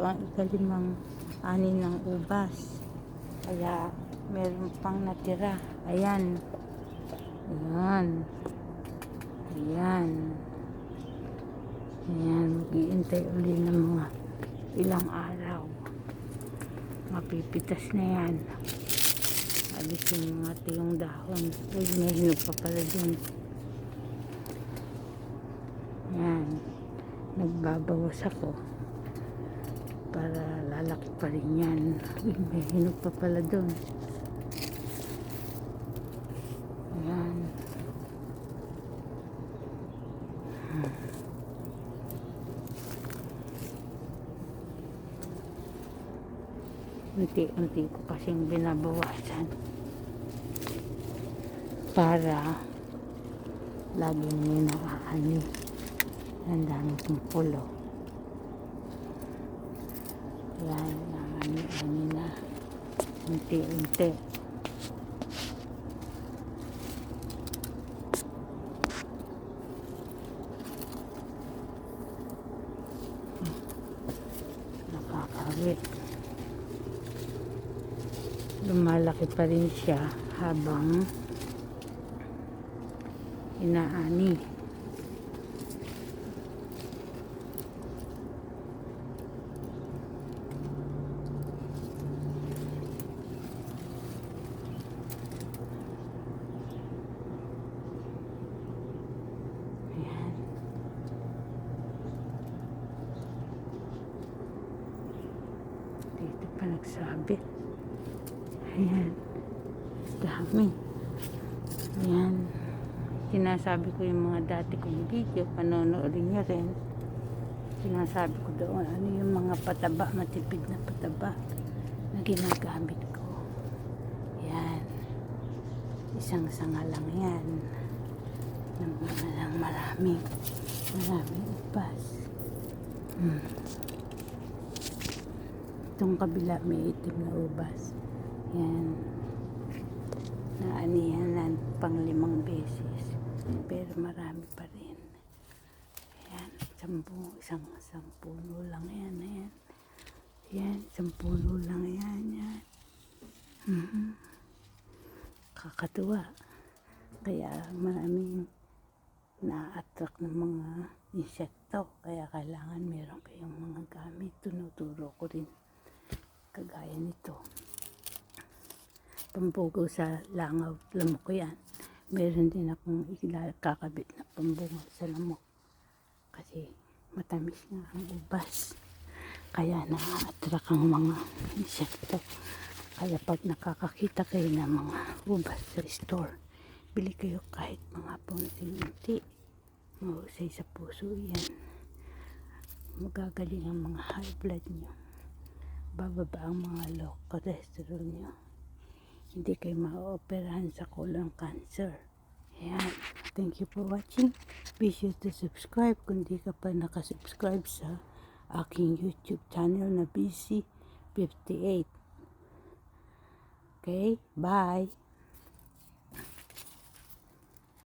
ang ikalimang ani ng ubas. Kaya meron pang natira. Ayan. Ayan. Ayan. Ayan. Mag-iintay uli ng mga ilang araw. Mapipitas na yan. Alisin yung mga tiyong dahon. Uy, may hinog pa pala dun. Yan. Nagbabawas ako. Para lalaki pa rin yan. May hinog pa pala dun. Yan. Hmm. Unti-unti ko kasing binabawasan. Para laging may nakaani. Ang dami kong pulo. Yan, nangani-ani na. Unti-unti. Nakakawit. Lumalaki pa rin siya habang inaani. Ayan. Nagsabit. Ayan. Dami. Ayan. Sinasabi ko yung mga dati kong video, panonoorin nyo rin. Sinasabi ko doon, ano yung mga pataba, matipid na pataba na ginagamit ko. Yan. Isang sanga lang yan. Ng lang maraming, maraming upas. Hmm. Itong kabila may itim na ubas. Yan. Naanihan na pang limang beses. Pero marami pa rin. Ayan. Sampu, isang, isang puno lang yan. Yan. Isang puno lang yan. Yan. Mhm. Kakatuwa. Kaya maraming na-attract ng mga insekto. Kaya kailangan meron kayong mga gamit. Tunuturo ko rin. Pambugaw sa langaw. Lamok ko yan. Meron din akong kakabit na pambugaw sa lamok. Kasi matamis nga ang ubas. Kaya na-attract ang mga insekto. Kaya pag nakakakita kayo ng mga ubas sa store, bili kayo kahit mga punti-unti. Mahusay sa puso yan. Magagaling ang mga high blood nyo. Bababa ang mga low cholesterol nyo. Hindi kayo ma-operahan sa colon cancer. Ayan. Thank you for watching. Be sure to subscribe kung di ka pa nakasubscribe sa aking YouTube channel na BC58. Okay? Bye!